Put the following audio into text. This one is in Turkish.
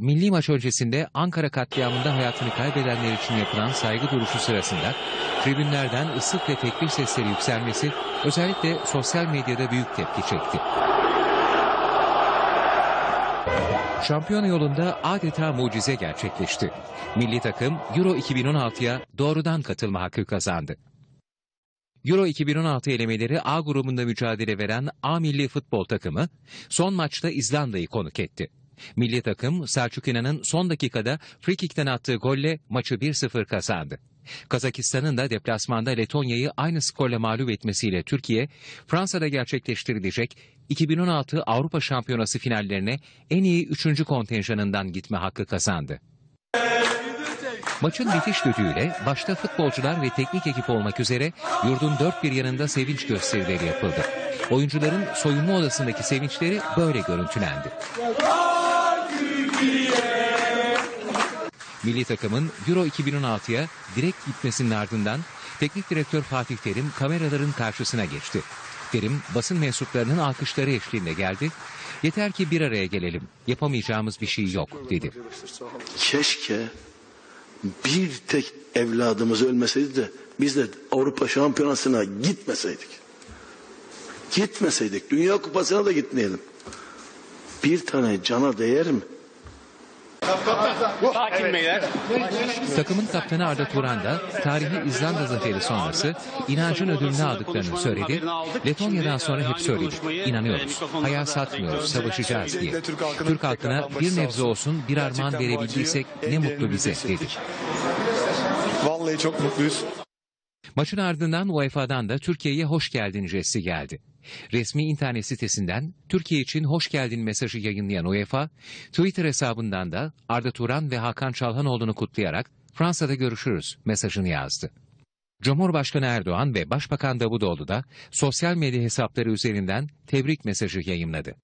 milli maç öncesinde Ankara katliamında hayatını kaybedenler için yapılan saygı duruşu sırasında tribünlerden ıslık ve tekbir sesleri yükselmesi özellikle sosyal medyada büyük tepki çekti. Şampiyona yolunda adeta mucize gerçekleşti. Milli takım Euro 2016'ya doğrudan katılma hakkı kazandı. Euro 2016 elemeleri A grubunda mücadele veren A milli futbol takımı son maçta İzlanda'yı konuk etti. Milli takım Selçuk İnan'ın son dakikada frikikten attığı golle maçı 1-0 kazandı. Kazakistan'ın da deplasmanda Letonya'yı aynı skorla mağlup etmesiyle Türkiye, Fransa'da gerçekleştirilecek 2016 Avrupa Şampiyonası finallerine en iyi 3. kontenjanından gitme hakkı kazandı. Maçın bitiş düdüğüyle başta futbolcular ve teknik ekip olmak üzere yurdun dört bir yanında sevinç gösterileri yapıldı. Oyuncuların soyunma odasındaki sevinçleri böyle görüntülendi. Milli takımın Euro 2016'ya direkt gitmesinin ardından teknik direktör Fatih Terim kameraların karşısına geçti. Terim basın mensuplarının alkışları eşliğinde geldi. Yeter ki bir araya gelelim. Yapamayacağımız bir şey yok dedi. Keşke bir tek evladımız ölmeseydi de biz de Avrupa Şampiyonası'na gitmeseydik. Gitmeseydik. Dünya Kupası'na da gitmeyelim. Bir tane cana değer mi? Sakin beyler. Takımın kaptanı Arda Turan da tarihi İzlanda zaferi sonrası inancın ödülünü aldıklarını söyledi. Letonya'dan sonra hep söyledik. İnanıyoruz. Hayal satmıyoruz. Savaşacağız diye. Türk halkına bir nebze olsun bir armağan verebildiysek ne mutlu bize dedi. Vallahi çok mutluyuz. Maçın ardından UEFA'dan da Türkiye'ye hoş geldin jesti geldi. Resmi internet sitesinden Türkiye için hoş geldin mesajı yayınlayan UEFA, Twitter hesabından da Arda Turan ve Hakan Çalhanoğlu'nu kutlayarak Fransa'da görüşürüz mesajını yazdı. Cumhurbaşkanı Erdoğan ve Başbakan Davutoğlu da sosyal medya hesapları üzerinden tebrik mesajı yayınladı.